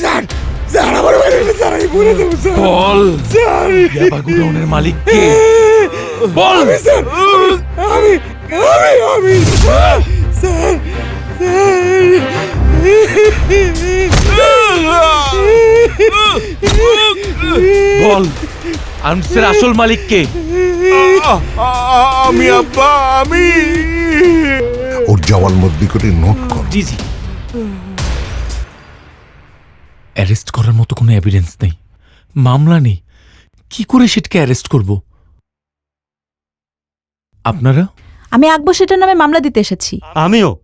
Sir sir আমার বাড়িটা sir আমি বলে। দেবো স্যার বল স্যার ইয়াবা গুডাউনের মালিক কে? বল। আমি স্যার আমি আমি আমি স্যার স্যার। বল। আর্মসের আসল মালিক কে? আমি আব্বা আমি। ওর জবানবন্দি করে নোট কর। জি জি। অ্যারেস্ট করার মতো কোনো এভিডেন্স নেই। মামলা নেই। কি করে সেটাকে অ্যারেস্ট করব? আপনারা? আমি আকবর সেটার নামে মামলা দিতে এসেছি। আমিও।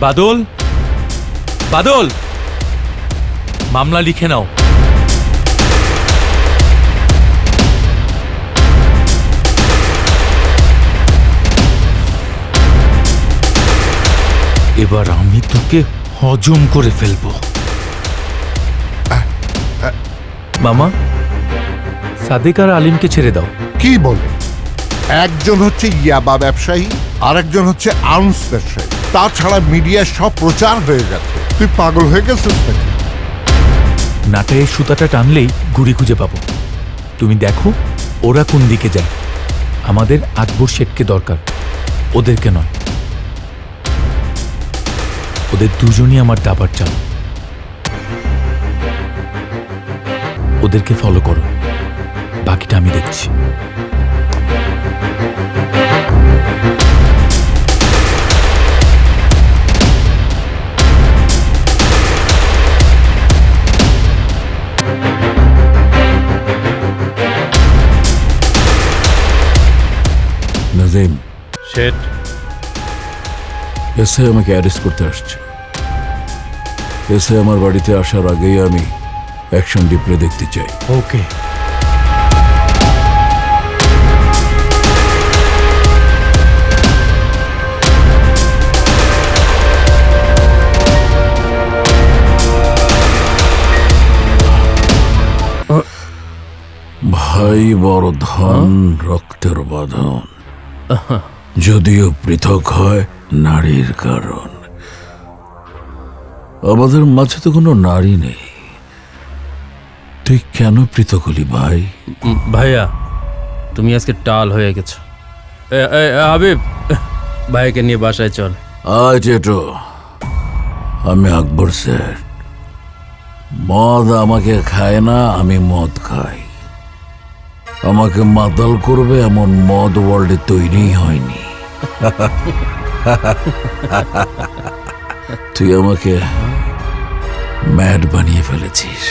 বাদল? বাদল? মামলা লিখে নাও। এবার আমি তোকে হজম করে ফেলব। মামা সাদেক আর আলিমকে ছেড়ে দাও। কি বল? একজন হচ্ছে ইয়াবা ব্যবসায়ী আর একজন হচ্ছে আউন্স ব্যবসায়ী। তাছাড়া মিডিয়ায় সব প্রচার হয়ে গেছে। তুই পাগল হয়ে গেছিস নাকি? নাটায়ের সুতাটা টানলেই গুড়ি খুঁজে পাবো। তুমি দেখো ওরা কোন দিকে যায়। আমাদের আকবর শেঠকে দরকার ওদেরকে নয়। ওদের দুজনই আমার দাবার চাল। ওদেরকে ফলো করো। বাকিটা আমি দেখছি। নাজিম। শেঠ এসে আমাকে অ্যারেস্ট করতে আসছে। এসে আমার বাড়িতে আসার আগেই আমি অ্যাকশন ডিপ্লে দেখতে চাই। ওকে। ভাই বড় ধন রক্তের বাঁধন। যদিও পৃথক হয় নারীর কারণ। আমাদের মাঝে তো কোনো নারী নেই। তুই কেন পৃথক হলি ভাই? ভাইয়া তুমি আজকে টাল হয়ে গেছো। হাবিব ভাইকে নিয়ে বাসায় চল। আজ এটো আমি আকবর স্যার। মদ আমাকে খায় না আমি মদ খাই। আমাকে মাতাল করবে এমন মদ ওয়ার্ল্ডে তৈরি হয়নি। তুই আমাকে ম্যাড বানিয়ে ফেলেছিস।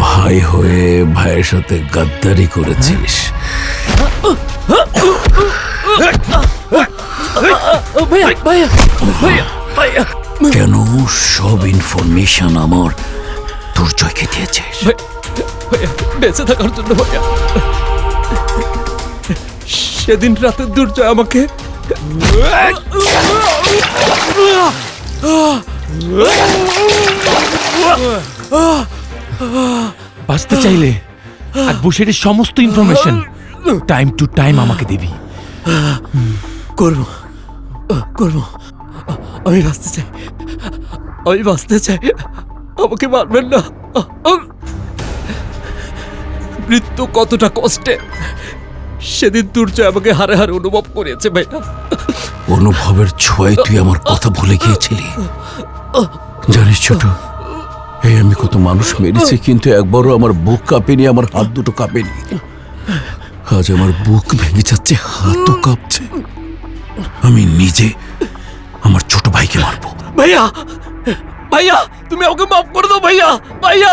ভাই হয়ে ভাইয়ের সাথে গাদ্দারি করেছিস। কেন সব ইনফরমেশন আমার দুর্জয়কে দিয়েছিস? বেঁচে থাকার জন্য ভাইয়া। সেদিন রাতে দুর্জয় আমাকে বাঁচতে চাইলে আকবর শেঠের সমস্ত ইনফরমেশন টাইম টু টাইম আমাকে দিবি। করব করব। আমি বাঁচতে চাই। আমি বাঁচতে চাই। আমাকে মারবেন না। মৃত্যু কতটা কষ্টে। সেদিন দুর্জয় আমাকে হারে হারে অনুভব করিয়েছে ভাইয়া। অনুভবের ছোঁয়ায় তুই আমার কথা ভুলে গিয়েছিলি। জানিস ছোট এই আমি কত মানুষ মেরেছি কিন্তু একবারও আমার বুক কাঁপেনি আমার হাত দুটো কাঁপেনি। আজ আমার বুক ভেঙে যাচ্ছে হাতও কাঁপছে। আমি নিজে আমার ছোট ভাইকে মারবো। ভাইয়া ভাইয়া তুমি আমাকে মাফ করে দাও ভাইয়া ভাইয়া।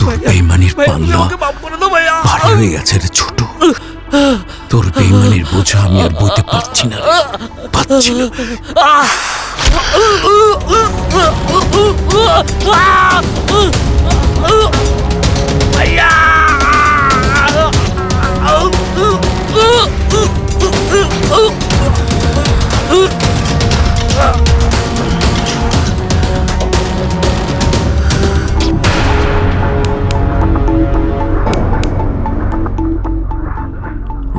তোর বেইমানির পাল্লা আমাকে মাফ করে দাও ভাইয়া। ভারী হয়ে গেছে রে ছোট। তোর বেইমানির বোঝা আমি আর বইতে পারছি না রে। পারছি না।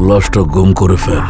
লাশটা গুম করে ফেল